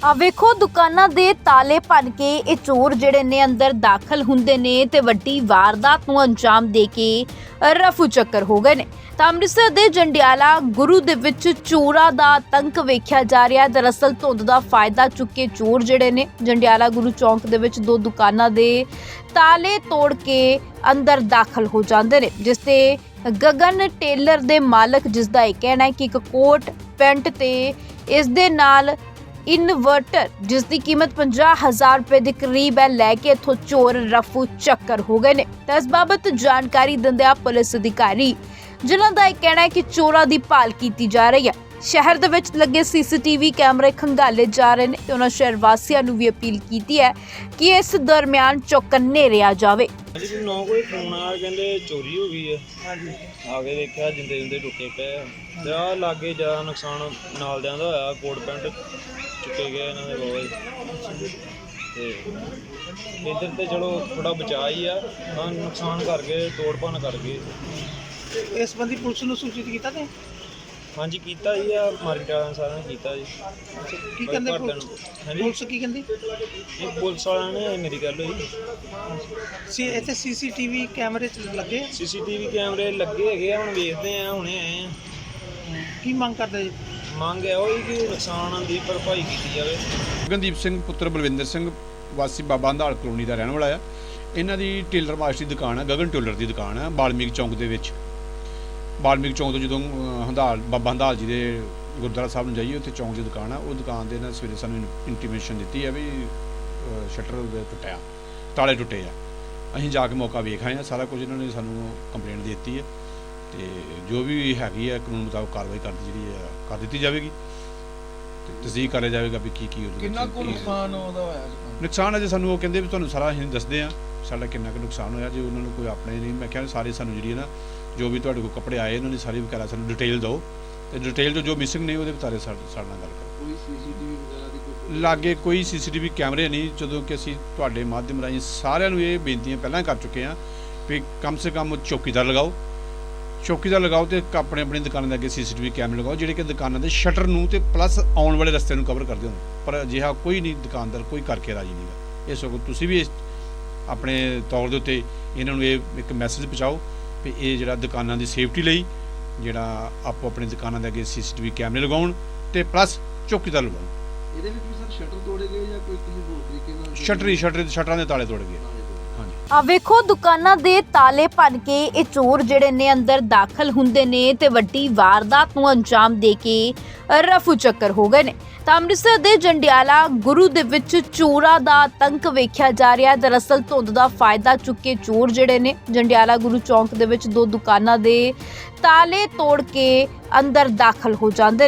ਆ ਵੇਖੋ, ਦੁਕਾਨਾਂ ਦੇ ਤਾਲੇ ਭੰਨ ਕੇ ਇਹ ਚੋਰ ਜਿਹੜੇ ਨੇ ਅੰਦਰ ਦਾਖਲ ਹੁੰਦੇ ਨੇ ਤੇ ਵੱਡੀ ਵਾਰਦਾਤ ਨੂੰ ਅੰਜਾਮ ਦੇ ਕੇ ਰਫੂ ਚੱਕਰ ਹੋ ਗਏ ਨੇ। ਤਾਂ ਅੰਮ੍ਰਿਤਸਰ ਦੇ ਜੰਡਿਆਲਾ ਗੁਰੂ ਦੇ ਵਿੱਚ ਚੋਰਾਂ ਦਾ ਆਤੰਕ ਵੇਖਿਆ ਜਾ ਰਿਹਾ ਹੈ। ਦਰਅਸਲ ਧੁੰਦ ਦਾ ਫਾਇਦਾ ਚੁੱਕੇ ਚੋਰ ਜਿਹੜੇ ਨੇ, ਜੰਡਿਆਲਾ ਗੁਰੂ ਚੌਂਕ ਦੇ ਵਿੱਚ ਦੋ ਦੁਕਾਨਾਂ ਦੇ ਤਾਲੇ ਤੋੜ ਕੇ ਅੰਦਰ ਦਾਖਲ ਹੋ ਜਾਂਦੇ ਨੇ, ਜਿਸ ਤੇ ਗਗਨ ਟੇਲਰ ਦੇ ਮਾਲਕ, ਜਿਸ ਦਾ ਇਹ ਕਹਿਣਾ ਹੈ ਕਿ ਇੱਕ ਕੋਟ, ਪੈਂਟ ਤੇ ਇਸ ਦੇ ਨਾਲ ਇਨਵਰਟਰ ਜਿਸ ਦੀ ਕੀਮਤ 50000 ਰੁਪਏ ਦੇ ਕਰੀਬ ਹੈ ਲੈ ਕੇ ਇਥੋਂ ਚੋਰ ਰਫੂ ਚੱਕਰ ਹੋ ਗਏ ਨੇ। ਤਾਂ ਇਸ ਬਾਬਤ ਜਾਣਕਾਰੀ ਦਿੰਦਿਆਂ ਪੁਲਿਸ ਅਧਿਕਾਰੀ ਜਿਨ੍ਹਾਂ ਦਾ ਇਹ ਕਹਿਣਾ ਹੈ ਕਿ ਚੋਰਾਂ ਦੀ ਭਾਲ ਕੀਤੀ ਜਾ ਰਹੀ ਹੈ। ਸ਼ਹਿਰ ਦੇ ਵਿੱਚ ਲੱਗੇ ਸੀਸੀਟੀਵੀ ਕੈਮਰੇ ਖੰਗਾਲੇ ਜਾ ਰਹੇ ਨੇ ਤੇ ਉਹਨਾਂ ਸ਼ਹਿਰ ਵਾਸੀਆਂ ਨੂੰ ਵੀ ਅਪੀਲ ਕੀਤੀ ਹੈ ਕਿ ਇਸ ਦਰਮਿਆਨ ਚੌਕੰਨੇ ਰਿਹਾ ਜਾਵੇ। ਹਾਂਜੀ ਵੀ ਨੌ ਕੋਈ ਫੋਨ ਆਇਆ ਕਹਿੰਦੇ ਚੋਰੀ ਹੋ ਗਈ ਹੈ। ਹਾਂਜੀ। ਆ ਕੇ ਦੇਖਿਆ ਜਿੰਦੇ ਜਿੰਦੇ ਟੁੱਟੇ ਪਏ ਆ। ਤੇ ਆ ਲਾਗੇ ਜ਼ਿਆਦਾ ਨੁਕਸਾਨ ਨਾਲ ਦਿਆਂ ਦਾ ਹੋਇਆ ਕੋਟ ਪੈਂਟ। ਚੁੱਕੇ ਗਏ ਇਹਨਾਂ ਦੇ ਬਹੁਤ ਤੇ ਇੱਧਰ ਤੇ ਚਲੋ ਥੋੜਾ ਬਚਾ ਹੀ ਆ। ਹਾਂ ਨੁਕਸਾਨ ਕਰ ਗਏ ਤੋੜ ਭੰਨ ਕਰ ਗਏ। ਇਸ ਸੰਬੰਧੀ ਪੁਲਿਸ ਨੂੰ ਸੂਚਿਤ ਕੀਤਾ ਤੇ? ਹਾਂਜੀ ਕੀਤਾ ਹੀ ਆ। ਮਾਰਕੀਟ ਸਾਰਿਆਂ ਨੇ ਕੀਤਾ ਜੀ। ਕੀ ਕਹਿੰਦੇ ਘਰਦਿਆਂ ਪੁਲਿਸ? ਨੂੰ। ਹਾਂਜੀ? ਪੁਲਿਸ ਕੀ ਕਹਿੰਦੀ? ਇਹ ਪੁਲਿਸ ਵਾਲਿਆਂ ਨੇ ਮੇਰੀ ਗੱਲ ਹੋਈ। ਸੀ ਇੱਥੇ ਸੀਸੀਟੀਵੀ ਕੈਮਰੇ ਚ ਲੱਗੇ ਆ? ਸੀਸੀਟੀਵੀ ਕੈਮਰੇ ਲੱਗੇ ਹੈਗੇ ਆ ਹੁਣ ਵੇਖਦੇ ਆ ਹੁਣੇ ਆਏ ਆ। ਕੀ ਮੰਗ ਕਰਦੇ ਜੀ? ਮੰਗ ਹੈ ਉਹ ਕਿ ਨੁਕਸਾਨ ਦੀ ਭਰਪਾਈ ਕੀਤੀ ਜਾਵੇ। ਗਗਨਦੀਪ ਸਿੰਘ ਪੁੱਤਰ ਬਲਵਿੰਦਰ ਸਿੰਘ ਵਾਸੀ ਬਾਬਾ ਹੰਦਾਲ ਕਲੋਨੀ ਦਾ ਰਹਿਣ ਵਾਲਾ ਆ। ਇਹਨਾਂ ਦੀ ਟੇਲਰ ਮਾਸਟਰ ਦੀ ਦੁਕਾਨ ਆ ਗਗਨ ਟੇਲਰ ਦੀ ਦੁਕਾਨ ਆ ਬਾਲਮੀਕ ਚੌਂਕ ਦੇ ਵਿੱਚ। ਬਾਲਮੀਕ ਚੌਂਕ ਤੋਂ ਜਦੋਂ ਅਹ, ਹੰਦਾਲ ਬਾਬਾ ਹੰਦਾਲ ਜੀ ਦੇ ਗੁਰਦੁਆਰਾ ਸਾਹਿਬ ਨੂੰ ਜਾਈਏ ਉੱਥੇ ਚੌਂਕ ਦੀ ਦੁਕਾਨ ਆ। ਉਹ ਦੁਕਾਨ ਦੇ ਨਾਲ ਸਵੇਰੇ ਸਾਨੂੰ ਇੰਟੀਮੇਸ਼ਨ ਦਿੱਤੀ ਆ ਵੀ ਸ਼ਟਰ ਦੇ ਟੁੱਟਿਆ ਤਾਲੇ ਟੁੱਟੇ ਆ। ਅਸੀਂ ਜਾ ਕੇ ਮੌਕਾ ਵੇਖ ਆਏ ਆ ਸਾਰਾ ਕੁਝ ਇਹਨਾਂ ਨੇ ਸਾਨੂੰ ਕੰਪਲੇਂਟ ਦੇ ਦਿੱਤੀ ਹੈ ਤੇ ਜੋ ਵੀ ਹੈਗੀ ਹੈ ਕਾਨੂੰਨ ਮੁਤਾਬਕ ਕਾਰਵਾਈ ਕਰ ਜਿਹੜੀ ਹੈ ਕਰ ਦਿੱਤੀ ਜਾਵੇਗੀ। ਤੇ ਤਸਦੀਕ ਕਰਿਆ ਜਾਵੇਗਾ ਵੀ ਕੀ ਕੀ ਉਹਦੇ ਕਿੰਨਾ ਵਿੱਚ ਕੁ ਕੀ- ਨੁਕਸਾਨ ਉਹਦਾ ਹੋਇਆ? ਨੁਕਸਾਨ ਅਜੇ ਸਾਨੂੰ ਉਹ ਕਹਿੰਦੇ ਵੀ ਤੁਹਾਨੂੰ ਸਾਰਾ ਅਸੀਂ ਦੱਸਦੇ ਆ ਸਾਡਾ ਕਿੰਨਾ ਕੁ ਨੁਕਸਾਨ ਹੋਇਆ ਜੇ ਉਹਨਾਂ ਨੂੰ ਕੋਈ ਆਪਣੇ ਨਹੀਂ ਮੈਂ ਕਿਹਾ ਸਾਰੇ ਸਾਨੂੰ ਜਿਹੜੀ ਹੈ ਨਾ ਜੋ ਵੀ ਤੁਹਾਡੇ ਕੋਲ ਕੱਪੜੇ ਆਏ ਉਹਨਾਂ ਦੀ ਸਾਰੀ ਵਗੈਰਾ ਸਾਨੂੰ ਡਿਟੇਲ ਦਿਓ। ਤੇ ਡਿਟੇਲ ਜੋ ਜੋ ਮਿਸਿੰਗ ਨੇ ਉਹਦੇ ਬਾਰੇ ਸਾਡੇ ਸਾਡੇ ਨਾਲ ਗੱਲ ਕਰੋ। ਕੋਈ ਸੀਸੀਟੀਵੀ ਵਗੈਰਾ ਦੀ ਕੋਈ ਲਾਗੇ ਕੋਈ ਸੀਸੀਟੀਵੀ ਕੈਮਰੇ ਨਹੀਂ ਜਦੋਂ ਕਿ ਅਸੀਂ ਤੁਹਾਡੇ ਮਾਧਿਅਮ ਰਾਹੀਂ ਸਾਰਿਆਂ ਨੂੰ ਇਹ ਬੇਨਤੀਆਂ ਪਹਿਲਾਂ ਕਰ ਚੁੱਕੇ ਹਾਂ ਵੀ ਕਮ ਸੇ ਕਮ ਚੌਕੀਦਾਰ ਲਗਾਓ। ਚੌਕੀਦਾਰ ਲਗਾਓ ਤੇ ਆਪਣੇ ਆਪਣੀ ਦੁਕਾਨਾਂ ਦੇ ਅੱਗੇ ਸੀਸੀਟੀਵੀ ਕੈਮਰੇ ਲਗਾਓ ਜਿਹੜੇ ਕਿ ਦੁਕਾਨਾਂ ਦੇ ਸ਼ਟਰ ਨੂੰ ਤੇ ਪਲੱਸ ਆਉਣ ਵਾਲੇ ਰਸਤੇ ਨੂੰ ਕਵਰ ਕਰਦੇ ਹੋਣ। ਪਰ ਅਜਿਹਾ ਕੋਈ ਨਹੀਂ ਦੁਕਾਨਦਾਰ ਕੋਈ ਕਰਕੇ ਰਾਜੀ ਨਹੀਂਗਾ ਇਸ ਵਕਤ ਤੁਸੀਂ ਵੀ ਇਸ ਆਪਣੇ ਤੌਰ ਦੇ ਉੱਤੇ ਇਹਨਾਂ ਨੂੰ ਇਹ ਇੱਕ ਮੈਸੇਜ ਪਹੁੰਚਾਓ ਵੀ ਇਹ ਜਿਹੜਾ ਦੁਕਾਨਾਂ ਦੀ ਸੇਫਟੀ ਲਈ ਜਿਹੜਾ ਆਪੋ ਆਪਣੀ ਦੁਕਾਨਾਂ ਦੇ ਅੱਗੇ ਸੀਸੀਟੀਵੀ ਕੈਮਰੇ ਲਗਾਉਣ ਤੇ ਪਲੱਸ ਚੌਕੀਦਾਰ ਲਗਾਉਣ। ਇਹਦੇ ਵਿੱਚ ਵੀ ਸਰ ਸ਼ਟਰ ਤੋੜੇ ਗਏ ਜਾਂ ਕੋਈ ਕਿਸੇ ਹੋਰ ਤਰੀਕੇ ਨਾਲ ਸ਼ਟਰੀ ਸ਼ਟਰ ਸ਼ਟਰਾਂ ਦੇ ਤਾਲੇ ਤੋੜ ਗਏ। ਆ ਵੇਖੋ, ਦੁਕਾਨਾਂ ਦੇ ਤਾਲੇ ਭੰਨ ਕੇ ਇਹ ਚੋਰ ਜਿਹੜੇ ਨੇ ਅੰਦਰ ਦਾਖਲ ਹੁੰਦੇ ਨੇ ਤੇ ਵੱਡੀ ਵਾਰਦਾਤ ਨੂੰ ਅੰਜਾਮ ਦੇ ਕੇ ਰਫੂ ਚੱਕਰ ਹੋ ਗਏ ਨੇ। ਤਾਂ ਅੰਮ੍ਰਿਤਸਰ ਦੇ ਜੰਡਿਆਲਾ ਗੁਰੂ ਦੇ ਵਿੱਚ ਚੋਰਾਂ ਦਾ ਆਤੰਕ ਵੇਖਿਆ ਜਾ ਰਿਹਾ। ਹੈ ਦਰਅਸਲ ਧੁੰਦ ਦਾ ਫਾਇਦਾ ਚੁੱਕੇ ਚੋਰ ਜਿਹੜੇ ਨੇ, ਜੰਡਿਆਲਾ ਗੁਰੂ ਚੌਂਕ ਦੇ ਵਿੱਚ ਦੋ ਦੁਕਾਨਾਂ ਦੇ ਤਾਲੇ ਤੋੜ ਕੇ ਅੰਦਰ ਦਾਖਲ ਹੋ ਜਾਂਦੇ ਨੇ